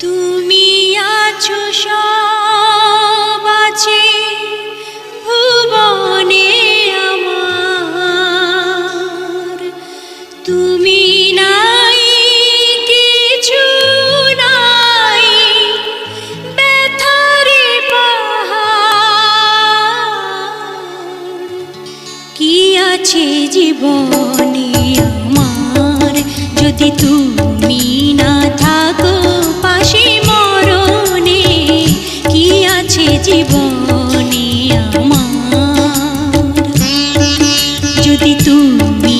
আছো সব আছে ভুবনে আমার। তুমি নাই কিছু নাই ব্যথারে পাহাড়। কি আছে জীবনে জীবনে আমার। যদি তুমি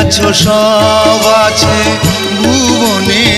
আছো সব আছে ভুবনে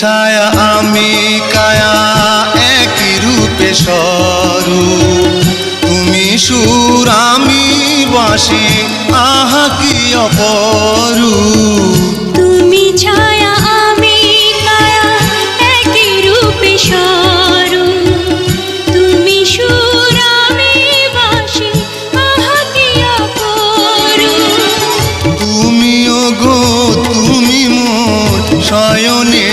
ছায়া, আমি কায়া, একই রূপে সরু। তুমি সুর, আমি বাসি আহা কি অপরু তুমি ছায়া, আমি কায়া, একই রূপে সরু।